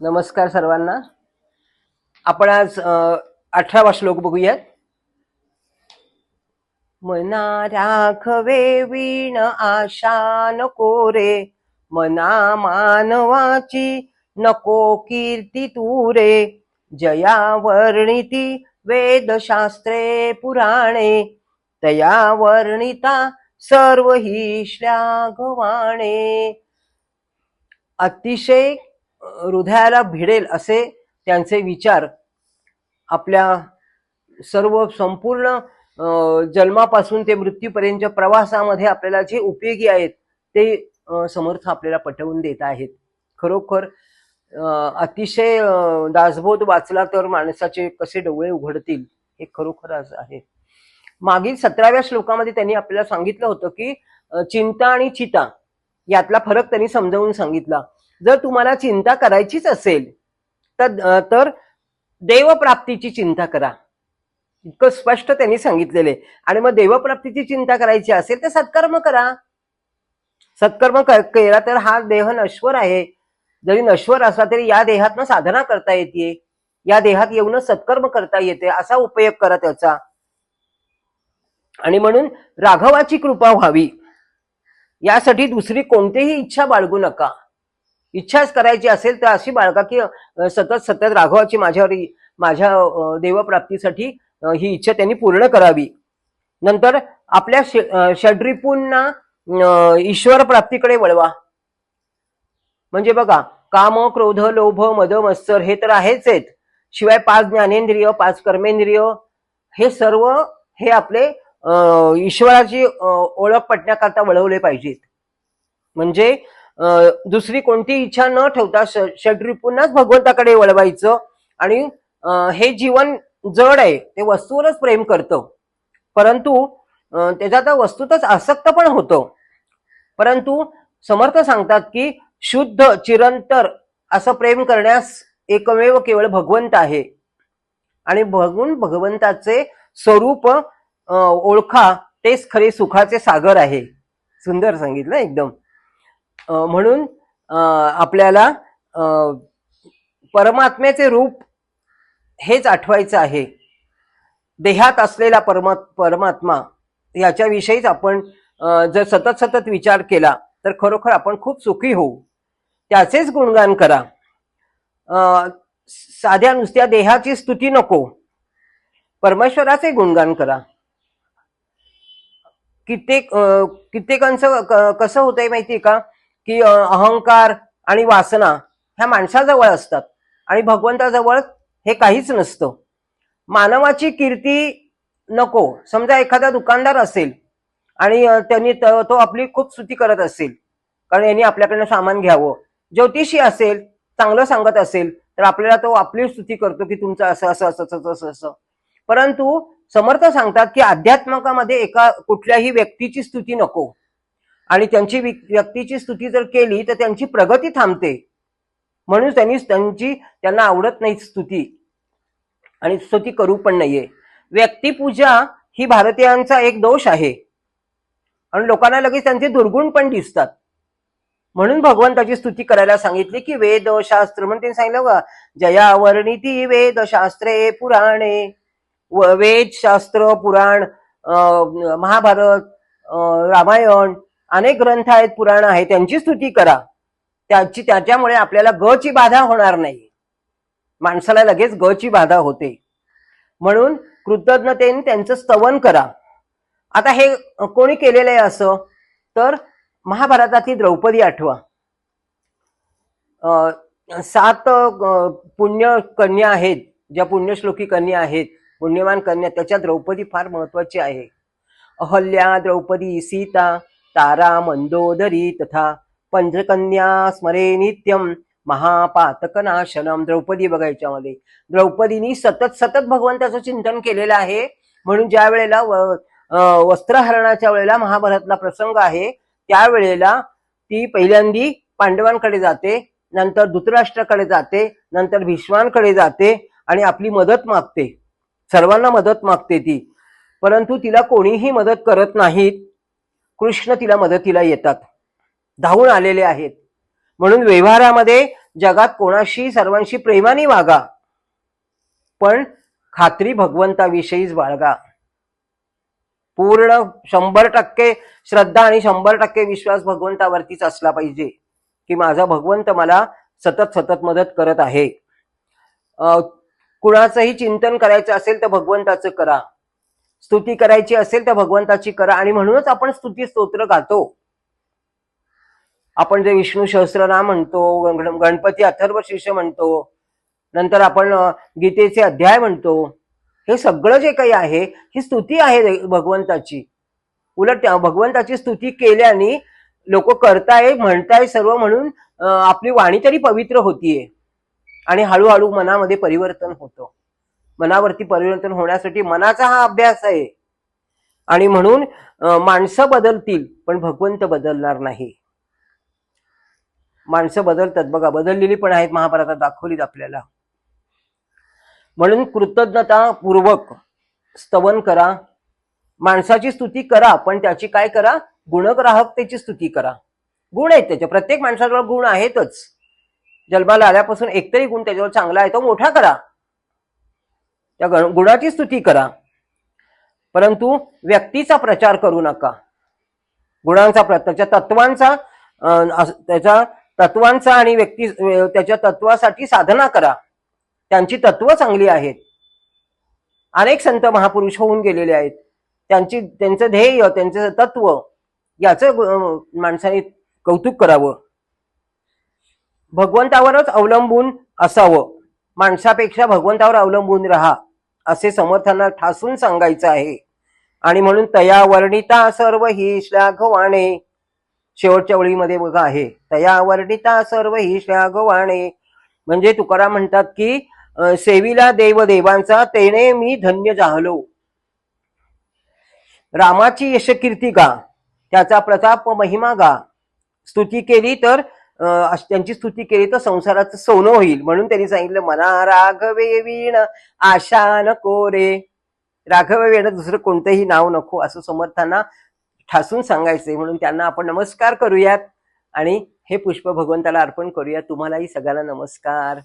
नमस्कार सर्वांना. आपण आज अठरावा श्लोक बघूयात. मना राखवे वीण आशा नको रे. मना मानवाची नको कीर्ती तुरे जया वर्णिती वेदशास्त्रे पुराणे. तया वर्णिता सर्व ही श्लाघवाणे अतिशय हृदयाला भिडेल असे त्यांचे विचार आपल्या सर्व संपूर्ण जन्मापासून ते मृत्यूपर्यंतच्या प्रवासामध्ये आपल्याला जे उपयोगी आहेत ते समर्थ आपल्याला पटवून देत आहेत. खरोखर अतिशय दासबोध वाचला तर माणसाचे कसे डोळे उघडतील हे खरोखर आहे. मागील सतराव्या श्लोकामध्ये त्यांनी आपल्याला सांगितलं होतं की चिंता आणि चिता यातला फरक त्यांनी समजावून सांगितला. जर तुम्हाला चिंता करायचीच असेल तर तर देवप्राप्तीची चिंता करा. इतकं स्पष्ट त्यांनी सांगितलेले आणि मग देवप्राप्तीची चिंता करायची असेल तर सत्कर्म करा. सत्कर्म केला तर हा देह नश्वर आहे. जरी नश्वर असला तरी या देहातनं साधना करता येते. या देहात येऊन सत्कर्म करता येते असा उपयोग करा त्याचा. आणि म्हणून राघवाची कृपा व्हावी. यासाठी दुसरी कोणतीही इच्छा बाळगू नका. इच्छाच करायची असेल तर अशी बाळगा की सतत सतत राघवाची माझ्यावर माझ्या देवप्राप्तीसाठी ही इच्छा त्यांनी पूर्ण करावी. नंतर आपल्या षड्रिपूंना ईश्वर प्राप्तीकडे वळवा. म्हणजे बघा काम क्रोध लोभ मद मत्सर हे तर आहेच आहेत. शिवाय पाच ज्ञानेंद्रिय पाच कर्मेंद्रिय हे सर्व हे आपले ईश्वराची ओळख पटण्याकरता वळवले पाहिजेत. म्हणजे दुसरी कोणती इच्छा न ठेवता ष- षड्रिपूंनाच भगवंताकडे वळवायचं. आणि हे जीवन जड आहे ते वस्तूवरच प्रेम करतं. परंतु अ, त्याच्यात वस्तूतच आसक्त पण होतं. परंतु समर्थ सांगतात की शुद्ध चिरंतर असं प्रेम करण्यास एकमेव केवळ भगवंत आहे. आणि बघून भगवंताचे स्वरूप ओळखा तेच खरे सुखाचे सागर आहे. सुंदर सांगितलं एकदम. म्हणून आपल्याला परमात्म्याचे रूप हेच आठवायचं आहे. देहात असलेला परमा परमात्मा याच्याविषयीच आपण जर सतत सतत विचार केला तर खरोखर आपण खूप सुखी होऊ. त्याचेच गुणगान करा. साध्या नुसत्या देहाची स्तुती नको. परमेश्वराचे गुणगान करा. कित्येक कित्येकांचं क- कसं होतंय माहिती का? की अहंकार आणि वासना ह्या माणसाजवळ असतात. आणि भगवंताजवळ हे काहीच नसतं. मानवाची कीर्ती नको. समजा एखादा दुकानदार असेल आणि त्यांनी तो आपली खूप स्तुती करत असेल कारण यांनी आपल्याकडनं सामान घ्यावं. ज्योतिषी असेल चांगलं सांगत असेल तर आपल्याला तो आपली स्तुती करतो की तुमचं असं असं असं असं असं असं. परंतु समर्थ सांगतात की अध्यात्मकामध्ये एका कुठल्याही व्यक्तीची स्तुती नको. आणि त्यांची व्यक्तीची स्तुती जर केली तर त्यांची प्रगती थांबते. म्हणून त्यांनी त्यांची त्यांना आवडत नाही स्तुती. आणि स्तुती करू पण नाहीये. व्यक्तिपूजा ही भारतीयांचा एक दोष आहे. आणि लोकांना लगेच त्यांचे दुर्गुण पण दिसतात. म्हणून भगवंताची स्तुती करायला सांगितली की वेदशास्त्र म्हणून त्यांनी सांगितलं बघा जया वर्णिती वेद शास्त्रे पुराणे. व- पुराण अं, महाभारत अं, रामायण अनेक ग्रंथ आहेत पुराण आहेत त्यांची स्तुती करा. त्याची त्याच्यामुळे आपल्याला ग ची बाधा होणार नाही. माणसाला लगेच ग ची बाधा होते. म्हणून कृतज्ञतेने त्यांचं स्तवन करा. आता हे कोणी केलेलं आहे असं? तर महाभारतातली द्रौपदी आठवा. अं, सात पुण्य कन्या आहेत. ज्या पुण्यश्लोकी कन्या आहेत पुण्यवान कन्या त्याच्या द्रौपदी फार महत्वाची आहे. अहल्या द्रौपदी सीता तारा मंदोदरी तथा पंचकन्या स्मरे नित्यम महापातकनाशनम द्रौपदी बघायच्यामध्ये द्रौपदीनी सतत सतत भगवंताचं चिंतन केलेलं आहे. म्हणून ज्या वेळेला व- वस्त्रहरणाच्या वेळेला महाभारतला प्रसंग आहे त्यावेळेला ती पहिल्यांदी पांडवांकडे जाते नंतर धृतराष्ट्राकडे जाते नंतर भीष्मांकडे जाते आणि आपली मदत मागते. सर्वांना मदत मागते ती. परंतु तिला कोणीही मदत करत नाहीत. कृष्ण तिला मदतीला येतात. धावून आलेले आहेत. म्हणून व्यवहारामध्ये जगात कोणाशी सर्वांशी प्रेमाने वागा. पण खात्री भगवंताविषयीच बाळगा. पूर्ण शंभर टक्के श्रद्धा आणि शंभर टक्के विश्वास भगवंतावरतीच असला पाहिजे की माझा भगवंत मला सतत सतत मदत करत आहे. कुणाचंही चिंतन करायचं असेल तर भगवंताचं करा. स्तुती करायची असेल तर भगवंताची करा आणि म्हणूनच आपण स्तुती स्तोत्र गातो. आपण जे विष्णू सहस्रनाम म्हणतो गणपती अथर्व शिष्य म्हणतो नंतर आपण गीतेचे अध्याय म्हणतो हे सगळं जे काही आहे ही स्तुती आहे भगवंताची. उलट त्या भगवंताची स्तुती केल्याने लोक करताय म्हणताय सर्व म्हणून आपली वाणी तरी पवित्र होतीये. आणि हळूहळू मनामध्ये परिवर्तन होतं. मनावरती परिवर्तन होण्यासाठी मनाचा हा अभ्यास आहे. आणि म्हणून माणसं बदलतील पण भगवंत बदलणार नाही. माणसं बदलतात बघा बदललेली पण आहेत महाभारतात दाखवलीत आपल्याला. म्हणून कृतज्ञतापूर्वक स्तवन करा. माणसाची स्तुती करा पण त्याची काय करा? गुणग्राहकतेची स्तुती करा. गुण आहेत त्याच्या प्रत्येक माणसाजवळ गुण आहेतच. जन्माला आल्यापासून एकतरी गुण त्याच्यावर चांगला आहे तो मोठा करा. त्या गुणाची स्तुती करा. परंतु व्यक्तीचा प्रचार करू नका. गुणांचा प्र- त्याच्या तत्वांचा त्याच्या तत्वांचा आणि व्यक्ती त्याच्या तत्वासाठी साधना करा. त्यांची तत्व चांगली आहेत. अनेक संत महापुरुष होऊन गेलेले आहेत. त्यांची त्यांचं ध्येय त्यांचं तत्व याचं माणसाने कौतुक करावं. भगवंतावरच अवलंबून असावं. माणसापेक्षा भगवंतावर अवलंबून राहा. असे समर्थांना ठासून सांगायचं आहे. आणि म्हणून तया वर्णिता सर्व ही श्लाघवाणे शेवटच्या ओळीमध्ये बघा आहे. तया वर्णिता सर्व ही श्लाघवाणे म्हणजे तुकाराम म्हणतात की सेविला देव देवांचा तेने मी धन्य जाहलो रामाची यशकीर्ती गा. त्याचा प्रताप महिमा गा. स्तुती केली तर त्यांची स्तुती केली तर संसाराचं सोनं होईल. म्हणून त्यांनी सांगितलं मना राघवे वीण आशा नको रे. राघव वेण दुसरं कोणतंही नाव नको. असं समर्थांना ठासून सांगायचंय म्हणून त्यांना आपण नमस्कार करूयात आणि हे पुष्प भगवंताला अर्पण करूया तुम्हालाही सगळ्यांना नमस्कार.